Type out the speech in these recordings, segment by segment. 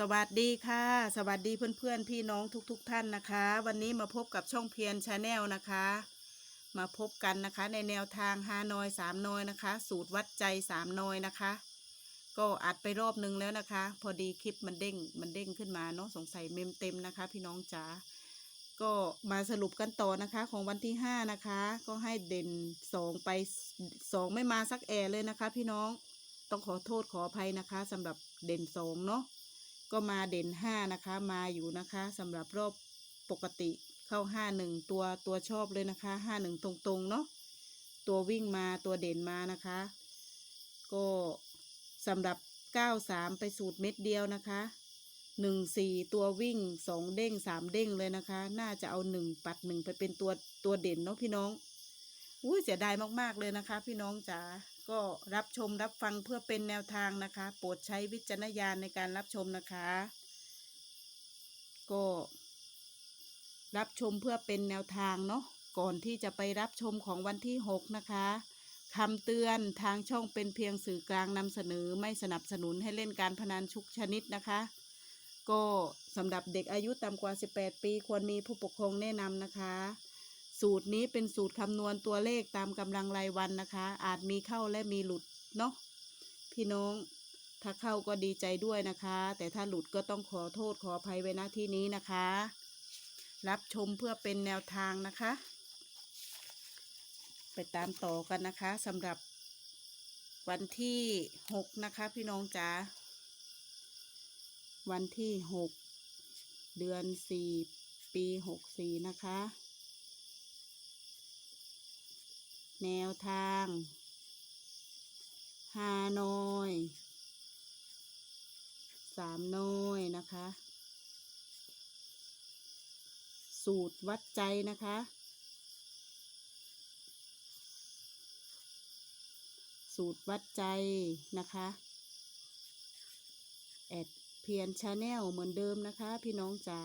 สวัสดีค่ะ สวัสดีเพื่อนๆพี่น้องทุกๆทท่านนะคะ วันนี้มาพบกับช่องเพียรชาแนลนะคะ มาพบกันนะคะในแนวทางฮานอยสามนอยนะคะ สูตรวัดใจสามนอยนะคะ ก็อัดไปรอบนึงแล้วนะคะ พอดีคลิปมันเด้งมันเด้งขึ้นมาเนาะสงสัยเมมเต็มนะคะ พี่น้องจ๋าก็มาสรุปกันต่อนะคะของวันที่ห้านะคะ ก็ให้เด่นสองไปสองไม่มาสักแอร์เลยนะคะ พี่น้องต้องขอโทษขออภัยนะคะสำหรับเด่นสองเนาะ ก็มาเด่นห้านะคะ มาอยู่นะคะสำหรับรอบปกติเข้าห้าหนึ่งตัวตัวชอบเลยนะคะห้าหนึ่งตรงๆเนาะตัววิ่งมาตัวเด่นมานะคะ ก็สำหรับเก้าสามไปสูตรเม็ดเดียวนะคะหนึ่งสี่ตัววิ่งสองเด้งสามเด้งเลยนะคะ น่าจะเอาหนึ่งปัดหนึ่งไปเป็นตัวตัวเด่นเนาะพี่น้องอุ้ยเสียดายมากๆเลยนะคะ พี่น้องจ๋า ก็รับชมรับฟังเพื่อเป็นแนวทางนะคะ โปรดใช้วิจารณญาณในการรับชมนะคะ ก็รับชมเพื่อเป็นแนวทางเนาะก่อนที่จะไปรับชมของวันที่ 6 นะคะคำเตือนทางช่องเป็นเพียงสื่อกลางนำเสนอไม่สนับสนุนให้เล่นการพนันชุกชนิดนะคะ ก็สำหรับเด็กอายุต่ำกว่า 18 ปี ควรมีผู้ปกครองแนะนำนะคะ สูตรนี้เป็นสูตรคำนวณตัวเลขตามกำลังรายวันนะคะ อาจมีเข้าและมีหลุดเนาะพี่น้อง ถ้าเข้าก็ดีใจด้วยนะคะ แต่ถ้าหลุดก็ต้องขอโทษขออภัยไว้ณที่นี้นะคะ รับชมเพื่อเป็นแนวทางนะคะ ไปตามต่อกันนะคะสำหรับวันที่หกนะคะ พี่น้องจ๋าวันที่หกเดือนสี่ปีหกสี่นะคะ แนวทางฮานอยสามน้อยนะคะ สูตรวัดใจนะคะ สูตรวัดใจนะคะแอดเพียนชาแนลเหมือนเดิมนะคะ พี่น้องจ๋า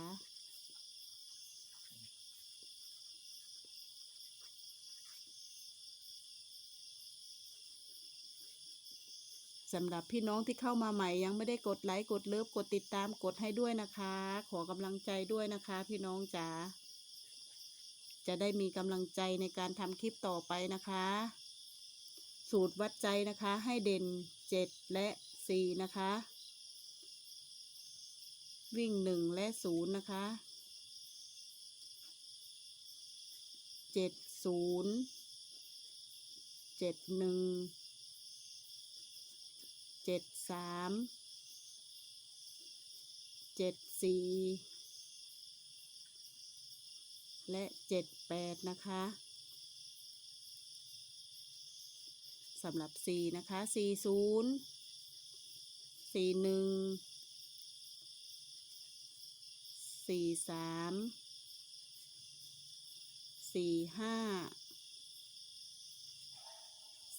สำหรับพี่น้องที่เข้ามาใหม่ยังไม่ได้กดไลค์กดเลิฟกดติดตามกดให้ด้วยนะคะ ขอกำลังใจด้วยนะคะ พี่น้องจ๋าจะได้มีกำลังใจในการทำคลิปต่อไปนะคะ สูตรวัดใจนะคะให้เด่นเจ็ดและสี่นะคะ วิ่งหนึ่งและศูนย์นะคะเจ็ดศูนย์ เจ็ดหนึ่งเจ็ดสามเจ็ดสี่และเจ็ดแปดนะคะสำหรับสี่นะคะสี่ศูนย์สี่หนึ่งสี่สามสี่ห้า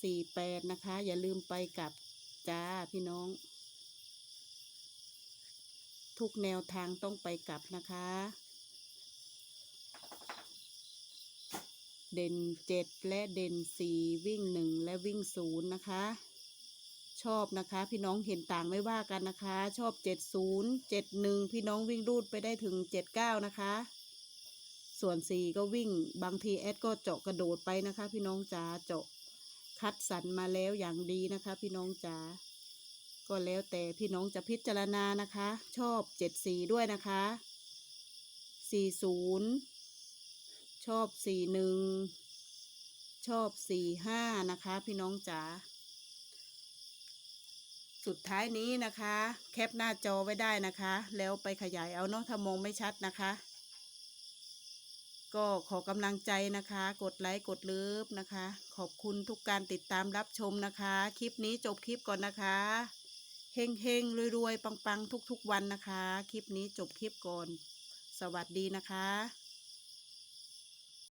สี่แปดนะคะ อย่าลืมไปกับ จ้าพี่น้อง ทุกแนวทางต้องไปกลับนะคะ เด่นเจ็ดและเด่นสี่วิ่งหนึ่งและวิ่งศูนย์นะคะ ชอบนะคะ พี่น้องเห็นต่างไม่ว่ากันนะคะ ชอบเจ็ดศูนย์เจ็ดหนึ่งพี่น้องวิ่งรูดไปได้ถึงเจ็ดเก้านะคะส่วนสี่ก็วิ่งบางทีแอดก็เจาะกระโดดไปนะคะ พี่น้องจ๋าเจาะ คัดสรรมาแล้วอย่างดีนะคะ พี่น้องจ๋าก็แล้วแต่พี่น้องจะพิจารณานะคะ ชอบเจ็ดสี่ด้วยนะคะสี่ศูนย์ชอบสี่หนึ่งชอบสี่ห้านะคะ พี่น้องจ๋าสุดท้ายนี้นะคะ แคปหน้าจอไว้ได้นะคะ แล้วไปขยายเอาเนาะถ้ามองไม่ชัดนะคะ ก็ขอกำลังใจนะคะ กดไลค์กดเลิฟนะคะ ขอบคุณทุกการติดตามรับชมนะคะ คลิปนี้จบคลิปก่อนนะคะเฮงเฮงรวยๆ ปังๆ ทุกๆ วันนะคะ คลิปนี้จบคลิปก่อน สวัสดีนะคะ